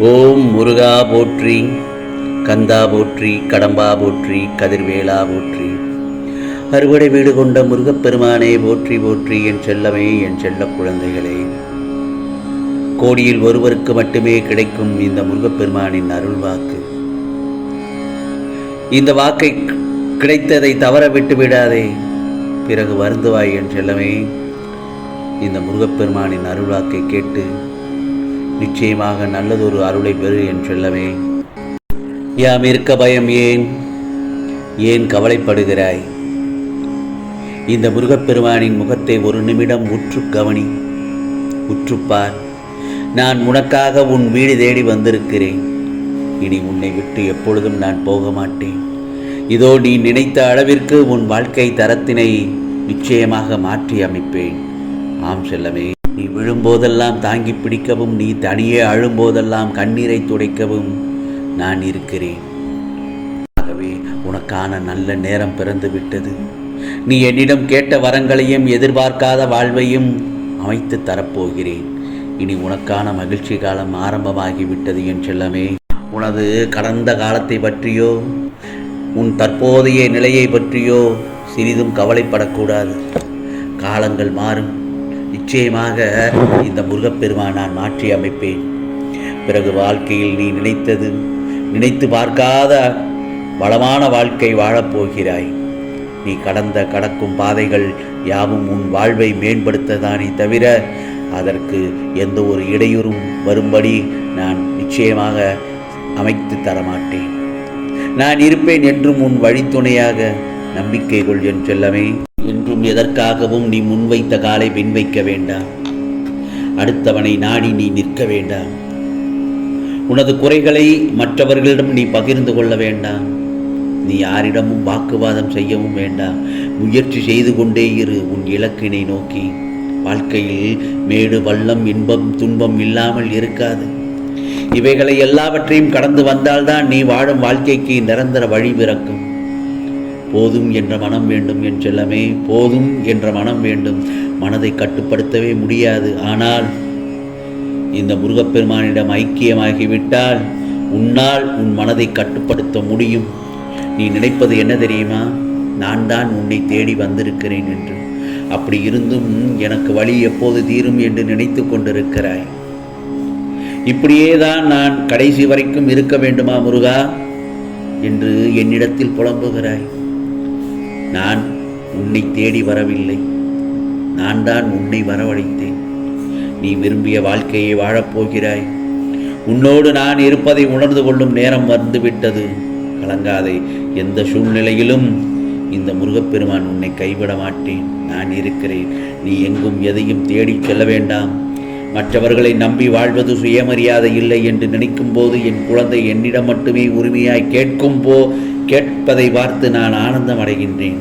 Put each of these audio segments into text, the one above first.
ஓம் முருகா போற்றி கந்தா போற்றி கடம்பா போற்றி கதிர்வேலா போற்றி. அறுவடை வீடு கொண்ட முருகப்பெருமானே போற்றி போற்றி என் செல்லமே என் செல்ல குழந்தைகளே. கோடியில் ஒருவருக்கு மட்டுமே கிடைக்கும் இந்த முருகப்பெருமானின் அருள் வாக்கு. இந்த வாக்கை கிடைத்ததை தவற விட்டு விடாதே. பிறகு வருந்துவாய் என் செல்லமே. இந்த முருகப்பெருமானின் அருள்வாக்கை கேட்டு நிச்சயமாக நல்லதொரு அருளை பெறு என் செல்லவே யாம் இருக்க பயம் ஏன்? ஏன் கவலைப்படுகிறாய்? இந்த முருகப்பெருமானின் முகத்தை ஒரு நிமிடம் உற்று கவனி உற்றுப்பார் நான் உனக்காக உன் வீடு தேடி வந்திருக்கிறேன். இனி உன்னை விட்டு எப்பொழுதும் நான் போக மாட்டேன். இதோ நீ நினைத்த அளவிற்கு உன் வாழ்க்கை தரத்தினை நிச்சயமாக மாற்றி அமைப்பேன். ஆம் செல்லமே. விழும்போதெல்லாம் தாங்கி பிடிக்கவும் நீ தனியே அழும்போதெல்லாம் கண்ணீரை துடைக்கவும் நான் இருக்கிறேன். ஆகவே உனக்கான நல்ல நேரம் பிறந்து விட்டது நீ என்னிடம் கேட்ட வரங்களையும் எதிர்பார்க்காத வாழ்வையும் அமைத்து தரப்போகிறேன். இனி உனக்கான மகிழ்ச்சி காலம் ஆரம்பமாகிவிட்டது என் செல்லமே. உனது கடந்த காலத்தை பற்றியோ உன் தற்போதைய நிலையை பற்றியோ சிறிதும் கவலைப்படக்கூடாது. காலங்கள் மாறும். நிச்சயமாக இந்த முருகப்பெருமான் நான் மாற்றி அமைப்பேன். பிறகு வாழ்க்கையில் நீ நினைத்தது நினைத்து பார்க்காத வளமான வாழ்க்கை வாழப்போகிறாய் நீ கடந்த கடக்கும் பாதைகள் யாவும் உன் வாழ்வை மேம்படுத்ததானே தவிர அதற்கு எந்த ஒரு இடையூறும் வரும்படி நான் நிச்சயமாக அமைத்து தரமாட்டேன். நான் இருப்பேன் என்றும் உன் வழித்துணையாக நம்பிக்கை கொள் என் செல்லமே. எதற்காகவும் நீ முன்வைத்த காலை பின்வைக்க வேண்டாம். அடுத்தவனை நாடி நீ நிற்க வேண்டாம். உனது குறைகளை மற்றவர்களிடம் நீ பகிர்ந்து கொள்ள வேண்டாம். நீ யாரிடமும் வாக்குவாதம் செய்யவும் வேண்டாம். முயற்சி செய்து கொண்டே இரு உன் இலக்கினை நோக்கி. வாழ்க்கையில் மேடு வள்ளம் இன்பம் துன்பம் இல்லாமல் இருக்காது. இவைகளை எல்லாவற்றையும் கடந்து வந்தால்தான் நீ வாழும் வாழ்க்கைக்கு நிரந்தர வழி பிறக்கும். போதும் என்ற மனம் வேண்டும் என் செல்லமே போதும் என்ற மனம் வேண்டும். மனதை கட்டுப்படுத்தவே முடியாது. ஆனால் இந்த முருகப்பெருமானிடம் ஐக்கியமாகிவிட்டால் உன்னால் உன் மனதை கட்டுப்படுத்த முடியும். நீ நினைப்பது என்ன தெரியுமா? நான் தான் உன்னை தேடி வந்திருக்கிறேன் என்று. அப்படி இருந்தும் எனக்கு வழி எப்போது தீரும் என்று நினைத்து கொண்டிருக்கிறாய். இப்படியே தான் நான் கடைசி வரைக்கும் இருக்க வேண்டுமா முருகா? என்று என்னிடத்தில் புலம்புகிறாய். நான் உன்னை தேடி வரவில்லை. நான் தான் உன்னை வரவழைத்தேன். நீ விரும்பிய வாழ்க்கையை வாழப்போகிறாய் உன்னோடு நான் இருப்பதை உணர்ந்து கொள்ளும் நேரம் வந்துவிட்டது கலங்காதே எந்த சூழ்நிலையிலும் இந்த முருகப்பெருமான் உன்னை கைவிட மாட்டேன். நான் இருக்கிறேன். நீ எங்கும் எதையும் தேடிச் செல்ல வேண்டாம். மற்றவர்களை நம்பி வாழ்வது சுயமரியாதை இல்லை என்று நினைக்கும் போது என் குழந்தை என்னிடம் மட்டுமே உரிமையாய் கேட்கும் போ கேட்பதை பார்த்து நான் ஆனந்தம் அடைகின்றேன்.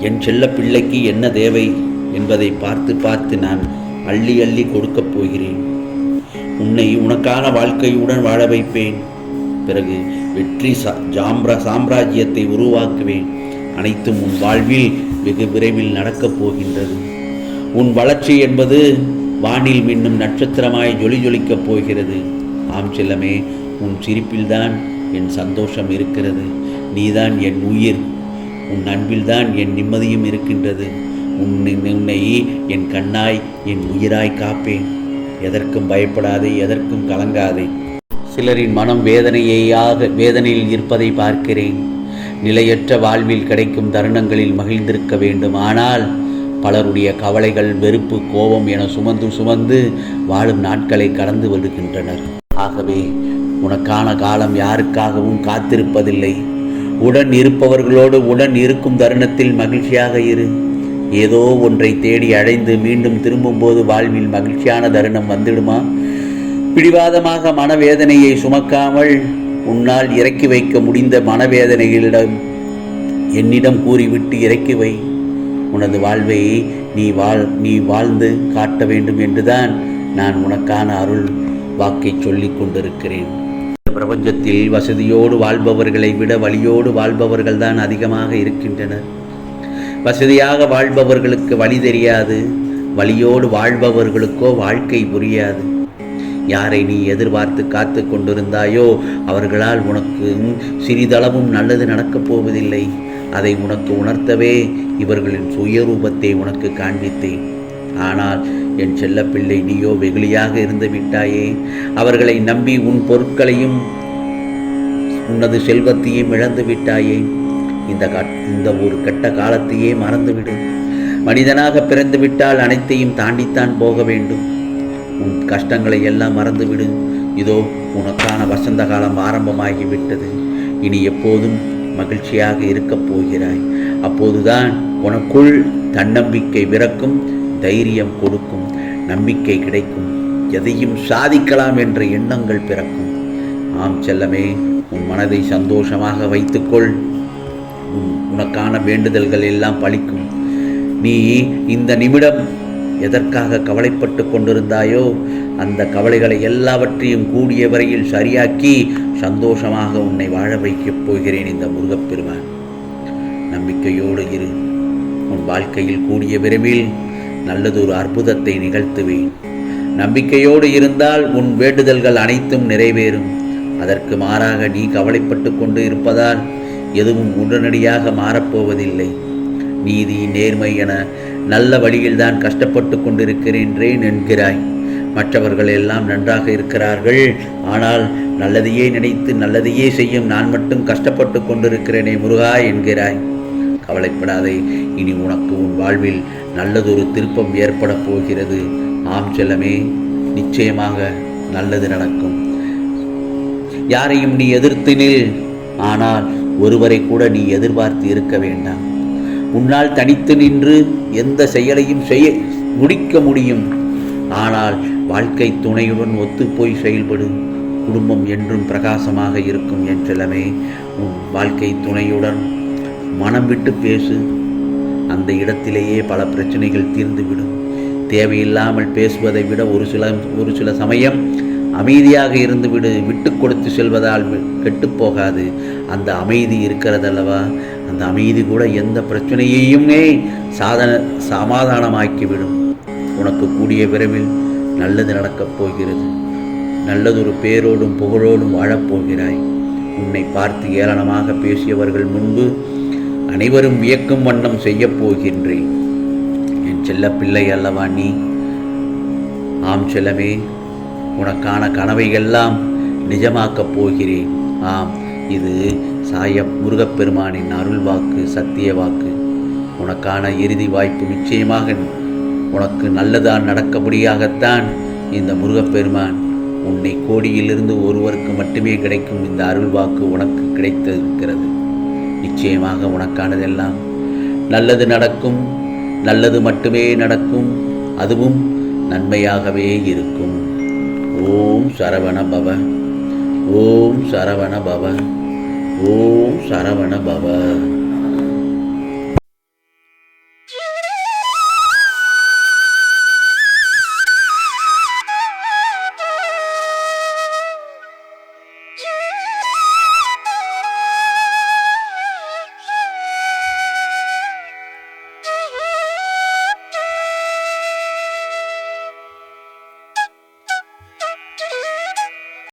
என் செல்ல பிள்ளைக்கு என்ன தேவை என்பதை பார்த்து பார்த்து நான் அள்ளி அள்ளி கொடுக்கப் போகிறேன். உன்னை உனக்கான வாழ்க்கையுடன் வாழ வைப்பேன். பிறகு வெற்றி சா ஜாம்ரா சாம்ராஜ்யத்தை உருவாக்குவேன். அனைத்தும் உன் வாழ்வில் வெகு விரைவில் நடக்கப் போகின்றது. உன் வளர்ச்சி என்பது வானில் மின்னும் நட்சத்திரமாய் ஜொலி ஜொலிக்கப் போகிறது. ஆம் செல்லமே உன் சிரிப்பில்தான் என் சந்தோஷம் இருக்கிறது. நீதான் என் உயிர். உன் அன்பில்தான் என் நிம்மதியும் இருக்கின்றது. உன்னை உன்னை என் கண்ணாய் என் உயிராய் காப்பேன். எதற்கும் பயப்படாதே எதற்கும் கலங்காதே. சிலரின் மனம் வேதனையாக வேதனையில் இருப்பதை பார்க்கிறேன். நிலையற்ற வாழ்வில் கிடைக்கும் தருணங்களில் மகிழ்ந்திருக்க வேண்டும். ஆனால் பலருடைய கவலைகள் வெறுப்பு கோபம் என சுமந்து சுமந்து வாழும் நாட்களை கடந்து வருகின்றனர். ஆகவே உனக்கான காலம் யாருக்காகவும் காத்திருப்பதில்லை. உடன் இருப்பவர்களோடு உடன் இருக்கும் தருணத்தில் மகிழ்ச்சியாக இரு. ஏதோ ஒன்றை தேடி அடைந்து மீண்டும் திரும்பும்போது வாழ்வில் மகிழ்ச்சியான தருணம் வந்துடுமா? பிடிவாதமாக மனவேதனையை சுமக்காமல் உன்னால் இறக்கி வைக்க முடிந்த மனவேதனைகளிடம் என்னிடம் கூறிவிட்டு இறக்கி வை. உனது வாழ்வை நீ வாழ் நீ வாழ்ந்து காட்ட வேண்டும் என்றுதான் நான் உனக்கான அருள் வாக்கை சொல்லிக் கொண்டிருக்கிறேன். பிரபஞ்சத்தில் வசதியோடு வாழ்பவர்களை விட வழியோடு வாழ்பவர்கள் தான் அதிகமாக இருக்கின்றனர். வசதியாக வாழ்பவர்களுக்கு வழி தெரியாது வழியோடு வாழ்பவர்களுக்கோ வாழ்க்கை புரியாது. யாரை நீ எதிர்பார்த்து காத்து கொண்டிருந்தாயோ அவர்களால் உனக்கு சிறிதளவும் நல்லது நடக்கப் போவதில்லை. அதை உனக்கு உணர்த்தவே இவர்களின் சுயரூபத்தை உனக்கு காண்பித்தேன். ஆனால் என் செல்லப்பிள்ளை நீயோ வெகுளியாக இருந்து விட்டாயே. அவர்களை நம்பி உன் பொருட்களையும் உனது செல்வத்தையும் இழந்து விட்டாயே. இந்த கட்- இந்த ஒரு கெட்ட காலத்தையே மறந்துவிடு. மனிதனாக பிறந்து விட்டால் அனைத்தையும் தாண்டித்தான் போக வேண்டும். உன் கஷ்டங்களை எல்லாம் மறந்துவிடு. இதோ உனக்கான வசந்த காலம் ஆரம்பமாகிவிட்டது. இனி எப்போதும் மகிழ்ச்சியாக இருக்கப் போகிறாய். அப்போதுதான் உனக்குள் தன்னம்பிக்கை விறக்கும் தைரியம் கொடுக்கும் நம்பிக்கை கிடைக்கும். எதையும் சாதிக்கலாம் என்ற எண்ணங்கள் பிறக்கும். ஆம் செல்லமே உன் மனதை சந்தோஷமாக வைத்துக்கொள். உனக்கான வேண்டுதல்கள் எல்லாம் பழிக்கும். நீ இந்த நிமிடம் எதற்காக கவலைப்பட்டு கொண்டிருந்தாயோ அந்த கவலைகளை எல்லாவற்றையும் கூடிய வரையில் சரியாக்கி சந்தோஷமாக உன்னை வாழ வைக்கப் போகிறேன் இந்த முருகப்பெருமான். நம்பிக்கையோடு இரு. உன் வாழ்க்கையில் கூடிய விரைவில் நல்லதொரு அற்புதத்தை நிகழ்த்துவேன். நம்பிக்கையோடு இருந்தால் உன் வேண்டுதல்கள் அனைத்தும் நிறைவேறும். அதற்கு மாறாக நீ கவலைப்பட்டு கொண்டு இருப்பதால் எதுவும் உடனடியாக மாறப்போவதில்லை. நீதி நேர்மை என நல்ல வழியில்தான் கஷ்டப்பட்டு கொண்டிருக்கிறேன் என்கிறாய். மற்றவர்கள் எல்லாம் நன்றாக இருக்கிறார்கள். ஆனால் நல்லதையே நினைத்து நல்லதையே செய்யும் நான் மட்டும் கஷ்டப்பட்டு கொண்டிருக்கிறேனே முருகா என்கிறாய். கவலைப்படாதே இனி உனக்கு உன் வாழ்வில் நல்லதொரு திருப்பம் ஏற்பட போகிறது. ஆம் செல்லமே நிச்சயமாக நல்லது நடக்கும். யாரையும் நீ எதிர்த்து நில். ஆனால் ஒருவரை கூட நீ எதிர்பார்த்து இருக்க வேண்டாம். உன்னால் தனித்து நின்று எந்த செயலையும் செய்ய முடிக்க முடியும். ஆனால் வாழ்க்கை துணையுடன் ஒத்துப்போய் செயல்படு குடும்பம் என்றும் பிரகாசமாக இருக்கும் என் செல்லமே உன் வாழ்க்கை துணையுடன் மனம் விட்டு பேசு. அந்த இடத்திலேயே பல பிரச்சனைகள் தீர்ந்துவிடும். தேவையில்லாமல் பேசுவதை விட ஒரு சில ஒரு சில சமயம் அமைதியாக இருந்துவிடு. விட்டு கொடுத்து செல்வதால் கெட்டுப் போகாது. அந்த அமைதி இருக்கிறதல்லவா? அந்த அமைதி கூட எந்த பிரச்சனையையுமே சாதன சமாதானமாக்கிவிடும். உனக்கு கூடிய விரைவில் நல்லது நடக்கப் போகிறது. நல்லதொரு பேரோடும் புகழோடும் வாழப்போகிறாய். உன்னை பார்த்து ஏளனமாக பேசியவர்கள் முன்பு அனைவரும் வியக்கும் வண்ணம் செய்யப் போகின்றேன். என் செல்ல பிள்ளை அல்லவா நீ? ஆம் செல்லமே உனக்கான கனவையெல்லாம் நிஜமாக்கப் போகிறேன். ஆம் இது சாய முருகப்பெருமானின் அருள் வாக்கு சத்திய வாக்கு உனக்கான இறுதி வாய்ப்பு நிச்சயமாக உனக்கு நல்லதான் நடக்கபடியாகத்தான் இந்த முருகப்பெருமான். உன்னை கோடியிலிருந்து ஒருவருக்கு மட்டுமே கிடைக்கும் இந்த அருள் வாக்கு உனக்கு கிடைத்திருக்கிறது. நிச்சயமாக உனக்கானதெல்லாம் நல்லது நடக்கும் நல்லது மட்டுமே நடக்கும் அதுவும் நன்மையாகவே இருக்கும். ஓம் சரவண பவ ஓம் சரவண பவ ஓம் சரவண பவ